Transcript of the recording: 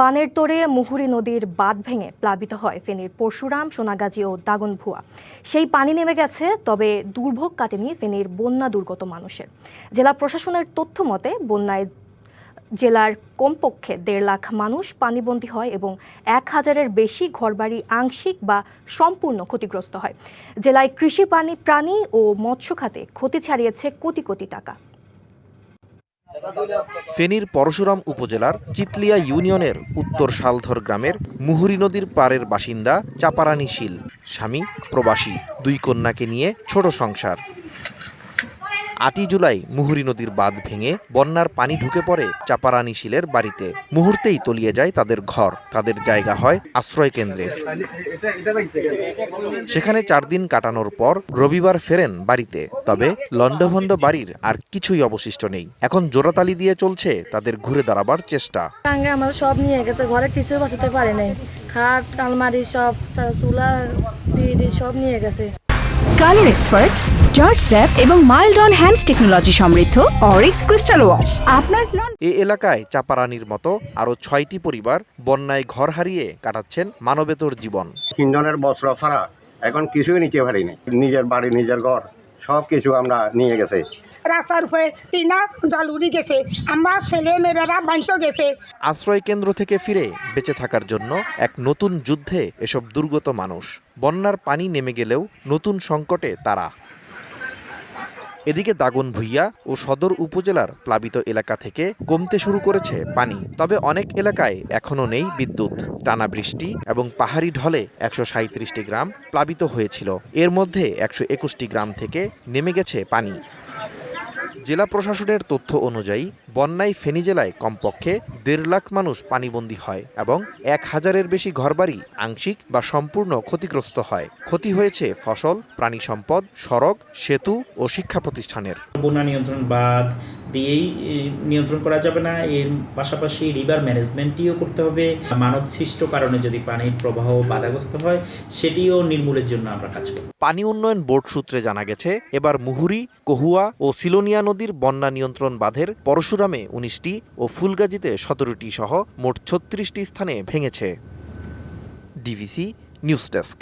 বানের তোরে মুহুরী নদীর বাঁধ ভেঙে প্লাবিত হয় ফেনীর পরশুরাম, সোনাগাজী ও দাগনভুয়া। সেই পানি নেমে গেছে, তবে দুর্ভোগ কাটেনি ফেনীর বন্যা দুর্গত মানুষের। জেলা প্রশাসনের তথ্য মতে, বন্যায় জেলার কমপক্ষে দেড় লাখ মানুষ পানিবন্দী হয় এবং এক হাজারের বেশি ঘরবাড়ি আংশিক বা সম্পূর্ণ ক্ষতিগ্রস্ত হয়। জেলায় কৃষি পানি, প্রাণী ও মৎস্য খাতে ক্ষতি ছাড়িয়েছে কোটি কোটি টাকা। ফেনীর পরশুরাম উপজেলার চিতলিয়া ইউনিয়নের উত্তর শালধর গ্রামের মুহুরী নদীর পাড়ের বাসিন্দা চাপারানী শীল। স্বামী প্রবাসী, দুই কন্যাকে নিয়ে ছোট সংসার। আটই জুলাই মুহুরী নদীর বাঁধ ভেঙে বন্যার পানি ঢুকে পড়ে চাপারানী শিলের বাড়িতে। মুহূর্তেই তলিয়ে যায় তাদের ঘর। তাদের জায়গা হয় আশ্রয় কেন্দ্রে। সেখানে চার দিন কাটানোর পর রবিবার ফেরেন বাড়িতে। তবে লন্ডভন্ড বাড়ির আর কিছুই অবশিষ্ট নেই। এখন জোড়াতালি দিয়ে চলছে তাদের ঘুরে দাঁড়াবার চেষ্টা। আমাদের সব নিয়ে গেছে। ঘরে কিছু বাঁচাতে পারে নাই। খাট আলমারি সব চুলা সব নিয়ে গেছে। কালার এক্সপার্ট জর্জ স্যাপ এবং মাইল্ড অন হ্যান্ডস টেকনোলজি সমৃদ্ধ অরিক্স ক্রিস্টাল ওয়াশ আপনার নন এ এলাকায় চাপারানির মতো আরও ছয়টি পরিবার বন্যায় ঘর হারিয়ে কাটাচ্ছেন মানবেতর জীবন। তিনজনের বস্ত্র ছাড়া এখন কিছুই নিতে পারিনি নিজের বাড়ি নিজের ঘর সব কিছু আমরা নিয়ে গেছে। রাস্তার উপরে টিনা জল উড়ে গেছে। আমার ছেলে মেয়েরা বাঁধতে গেছে। আশ্রয় কেন্দ্র থেকে ফিরে বেঁচে থাকার জন্য এক নতুন যুদ্ধে এসব দুর্গত মানুষ। বন্যার পানি নেমে গেলেও নতুন সংকটে তারা। এদিকে দাগন ভুইয়া ও সদর উপজেলার প্লাবিত এলাকা থেকে কমতে শুরু করেছে পানি। তবে অনেক এলাকায় এখনও নেই বিদ্যুৎ। টানা বৃষ্টি এবং পাহাড়ি ঢলে একশো সাঁত্রিশটি গ্রাম প্লাবিত হয়েছিল। এর মধ্যে একশো একুশটি গ্রাম থেকে নেমে গেছে পানি। জেলা প্রশাসনের তথ্য অনুযায়ী, বন্যায় ফেনী জেলায় কমপক্ষে দেড় লাখ মানুষ পানিবন্দী হয় এবং এক হাজারের বেশি ঘরবাড়ি আংশিক বা সম্পূর্ণ ক্ষতিগ্রস্ত হয়। ক্ষতি হয়েছে ফসল, প্রাণী সম্পদ, সড়ক, সেতু ও শিক্ষা প্রতিষ্ঠানের। বন্যা নিয়ন্ত্রণ বাঁধ দিয়েই নিয়ন্ত্রণ করা যাবে না। এর পাশাপাশি রিভার ম্যানেজমেন্টটিও করতে হবে। মানব সৃষ্ট কারণে যদি পানির প্রবাহ বাধাগ্রস্ত হয়, সেটিও নির্মূলের জন্য আমরা কাজ করব। পানি উন্নয়ন বোর্ড সূত্রে জানা গেছে, এবার মুহুরি, কহুয়া ও সিলোনিয়া নদীর বন্যা নিয়ন্ত্রণ বাঁধের পরশুরামে উনিশটি ও ফুলগাজীতে সতেরোটি সহ মোট ছত্রিশটি স্থানে ভেঙেছে। DVC news desk.